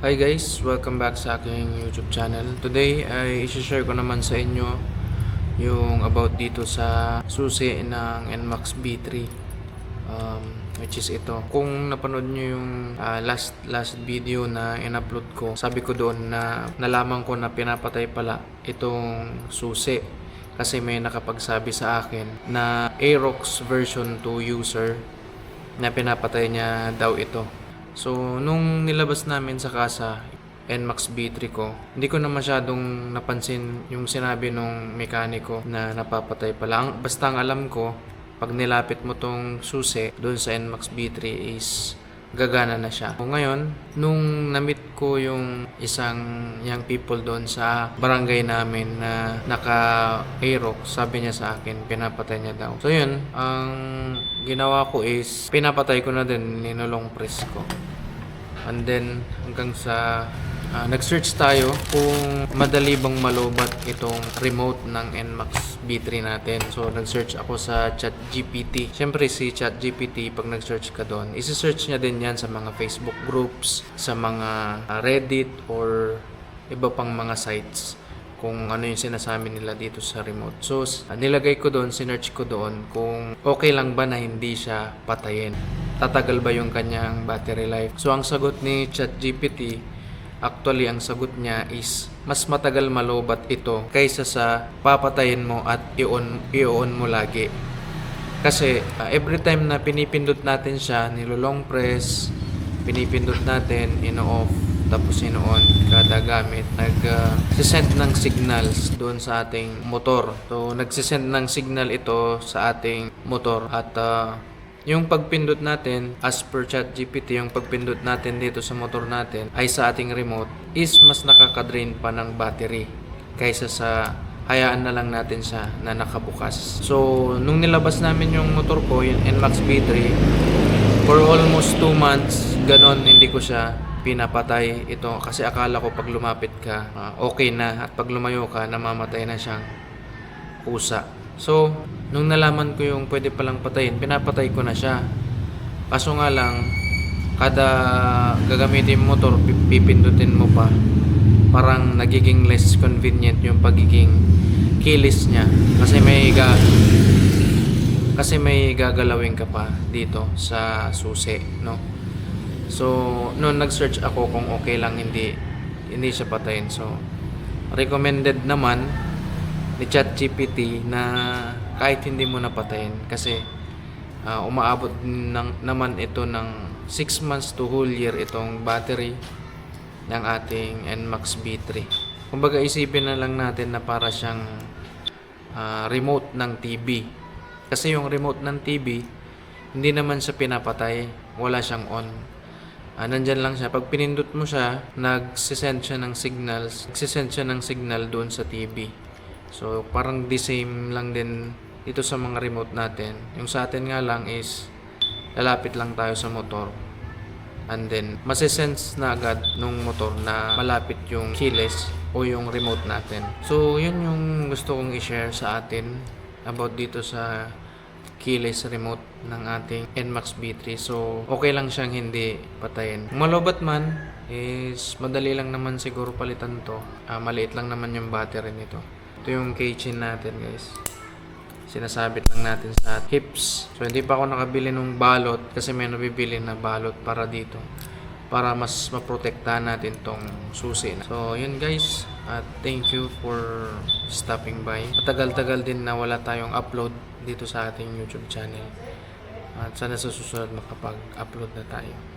Hi guys, welcome back sa aking YouTube channel. Today ay isi-share ko naman sa inyo yung about dito sa susi ng NMAX B3 um, which is ito. Kung napanood nyo yung ah, last last video na in-upload ko, sabi ko doon na nalaman ko na pinapatay pala itong susi kasi may nakapagsabi sa akin na Aerox version 2 user na pinapatay niya daw ito. So, nung nilabas namin sa kasa, NMAX B3 ko, hindi ko na masyadong napansin yung sinabi nung mekaniko na napapatay pala. Ang, basta ang alam ko, pag nilapit mo tong susi doon sa NMAX B3 is gagana na siya. O ngayon, nung namit ko yung isang young people doon sa barangay namin na naka Aerox, sabi niya sa akin, pinapatay niya daw. So yun, ang ginawa ko is, pinapatay ko na din, ninulong press ko. And then, hanggang sa ah, nag-search tayo kung madali bang malubat itong remote ng NMAX B3 natin. So, nag-search ako sa ChatGPT. Siyempre, si ChatGPT, pag nag-search ka doon, isi-search niya din yan sa mga Facebook groups, sa mga ah, Reddit, or iba pang mga sites kung ano yung sinasabi nila dito sa remote. So, nilagay ko doon, sinerch ko doon kung okay lang ba na hindi siya patayin. Tatagal ba yung kanyang battery life? So, ang sagot ni ChatGPT, actually, ang sagot niya is mas matagal malobat ito kaysa sa papatayin mo at i-on, i-on mo lagi. Kasi uh, every time na pinipindot natin siya, nilolong press, pinipindot natin, ino-off, tapos ino-on kada gamit, nag-send ng signals doon sa ating motor. So, nagsisend ng signal ito sa ating motor at uh, yung pagpindot natin, as per chat GPT, yung pagpindot natin dito sa motor natin ay sa ating remote is mas nakaka-drain pa ng battery kaysa sa hayaan na lang natin siya na nakabukas. So, nung nilabas namin yung motor ko, yung NMAX B3, for almost 2 months, ganon, hindi ko siya pinapatay ito kasi akala ko pag lumapit ka, ah, okay na at pag lumayo ka, namamatay na siyang pusa. So, nung nalaman ko yung pwede palang patayin, pinapatay ko na siya. Kaso nga lang, kada gagamitin mo motor, pi- pipindutin mo pa, parang nagiging less convenient yung pagiging kilis niya. Kasi may ga kasi may gagalawin ka pa dito sa susi, no? So, noon nag-search ako kung okay lang hindi hindi siya patayin. So, recommended naman ni ChatGPT na kahit hindi mo napatayin kasi ah, umaabot ng, naman ito ng 6 months to whole year itong battery ng ating NMAX B3. Kumbaga isipin na lang natin na para siyang ah, remote ng TV. Kasi yung remote ng TV, hindi naman siya pinapatay, wala siyang on. Ah, nandyan lang siya. Pag pinindot mo siya, nagsisend siya ng signals. Nagsisend siya ng signal doon sa TV. So, parang the same lang din dito sa mga remote natin. Yung sa atin nga lang is, lalapit lang tayo sa motor. And then, masisense na agad nung motor na malapit yung keyless o yung remote natin. So, yun yung gusto kong i-share sa atin about dito sa keyless remote ng ating NMAX B3. So, okay lang siyang hindi patayin. Malobat man, is madali lang naman siguro palitan to. Ah, maliit lang naman yung battery nito. Ito yung keychain natin guys. Sinasabit lang natin sa hips. So, hindi pa ako nakabili ng balot kasi may nabibili na balot para dito. Para mas maprotektahan natin tong susi. So, yun guys. At thank you for stopping by. Matagal-tagal din na wala tayong upload dito sa ating YouTube channel. At sana sa susunod makapag-upload na tayo.